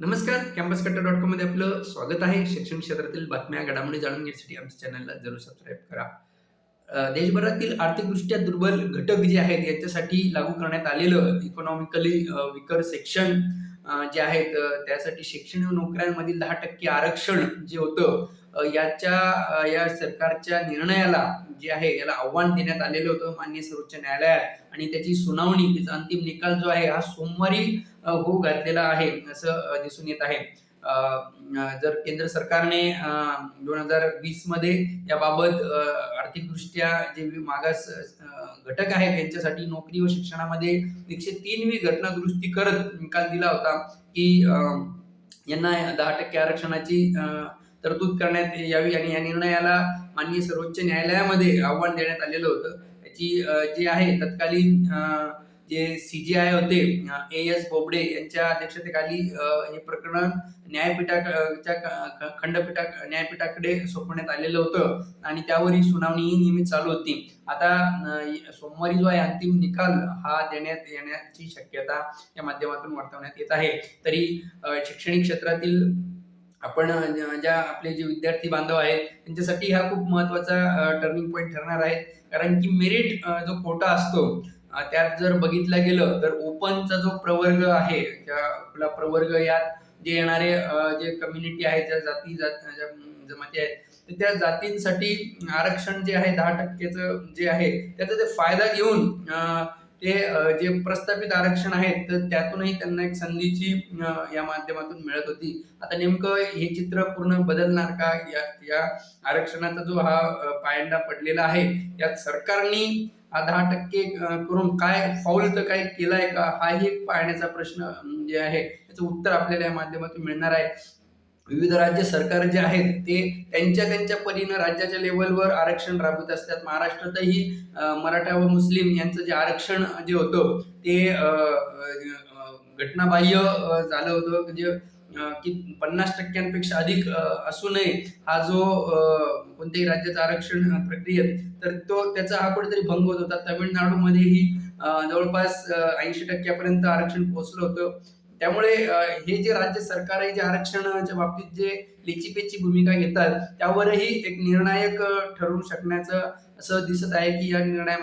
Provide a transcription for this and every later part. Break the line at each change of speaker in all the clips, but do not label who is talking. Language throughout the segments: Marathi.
नमस्कार कॅम्पस कट्टा डॉट कॉममध्ये आपलं स्वागत आहे. शैक्षणिक क्षेत्रातील बातम्या घडामोडी जाणून घेण्यासाठी आमच्या चॅनलला जरूर सबस्क्राईब करा. देशभरातील आर्थिकदृष्ट्या दुर्बल घटक जे आहेत यांच्यासाठी लागू करण्यात आलेलं इकॉनॉमिकली विकर सेक्शन जे आहेत त्यासाठी शैक्षणिक नोकऱ्यांमधील दहा टक्के आरक्षण जे होतं याच्या या सरकारच्या निर्णयाला जे आहे याला आव्हान देण्यात आलेलं होतं मान्य सर्वोच्च न्यायालयात. आणि त्याची सुनावणी त्याचा अंतिम निकाल जो आहे हा सोमवारी होऊ घातलेला आहे असं दिसून येत आहे. जर केंद्र सरकारने दोन हजार वीसमध्ये याबाबत आर्थिकदृष्ट्या जे मागास घटक आहेत त्यांच्यासाठी नोकरी व शिक्षणामध्ये एकशे तीनवी घटना दुरुस्ती करत निकाल दिला होता की यांना दहा टक्के आरक्षणाची तरतूद करण्यात यावी आणि या निर्णयाला माननीय सर्वोच्च न्यायालयामध्ये आव्हान देण्यात आलेलं होतं. त्याची जे जी आहे तत्कालीन जे सी जी आय होते ए एस बोबडे यांच्या अध्यक्षतेखाली हे प्रकरण न्यायपीठाच्या खंडपीठा न्यायपीठाकडे सोपवण्यात आलेलं होतं आणि त्यावर ही सुनावणी ही नियमित चालू होती. आता सोमवारी जो आहे अंतिम निकाल हा देण्यात येण्याची शक्यता या माध्यमातून वर्तवण्यात येत आहे. तरी शैक्षणिक क्षेत्रातील आपण ज्या आपले जे विद्यार्थी बांधव आहेत त्यांच्यासाठी हा खूप महत्त्वाचा टर्निंग पॉईंट ठरणार आहे कारण की मेरिट जो कोटा असतो त्यात जर बघितलं गेलं तर ओपनचा जो प्रवर्ग आहे त्या आपला प्रवर्ग यात जे येणारे जे कम्युनिटी आहे ज्या जाती ज्या जमाती आहेत तर त्या जातींसाठी आरक्षण जे आहे दहा टक्केचं जे आहे त्याचा ते फायदा घेऊन ते जे प्रस्थापित आरक्षण आहेत तर त्यातूनही त्यांना एक संधीची या माध्यमातून मिळत होती. आता नेमकं हे चित्र पूर्ण बदलणार का? या या आरक्षणाचा जो हा पायंडा पडलेला आहे यात सरकारनी दहा टक्के करून काय फाऊल तर काय केलाय का? हाही एक पाहण्याचा प्रश्न जे म्हणजे आहे. त्याचं उत्तर आपल्याला या माध्यमातून मिळणार आहे. विविध राज्य सरकार जे आहेत ते त्यांच्या त्यांच्या परीनं राज्याच्या लेवलवर आरक्षण राबवत असतात. महाराष्ट्रातही मराठा व मुस्लिम यांचं जे आरक्षण जे होतं ते घटनाबाह्य झालं होतं. म्हणजे की पन्नास टक्क्यांपेक्षा अधिक असू नये हा जो कोणत्याही राज्याचा आरक्षण प्रक्रियेत तर तो त्याचा हा कुठेतरी भंग होत होता. तामिळनाडूमध्येही जवळपास ऐंशी टक्क्यापर्यंत आरक्षण पोहोचलं होतं. त्यामुळे हे जे राज्य सरकार आहे जे आरक्षणाच्या बाबतीत जे लेचीपेची भूमिका घेतात त्यावरही एक निर्णायक ठरवू ठरू शकण्याचं असं दिसत आहे की या निर्णय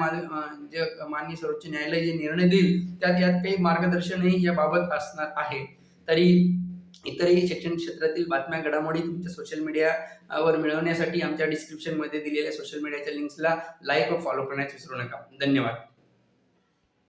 जे माननीय सर्वोच्च न्यायालय जे निर्णय देईल त्यात यात काही मार्गदर्शनही याबाबत असणार आहे. तरी इतरही शैक्षणिक क्षेत्रातील बातम्या घडामोडी तुमच्या सोशल मीडियावर मिळवण्यासाठी आमच्या डिस्क्रिप्शनमध्ये दिलेल्या सोशल मीडियाच्या लिंक्सला लाईक व फॉलो करण्यास विसरू नका. धन्यवाद.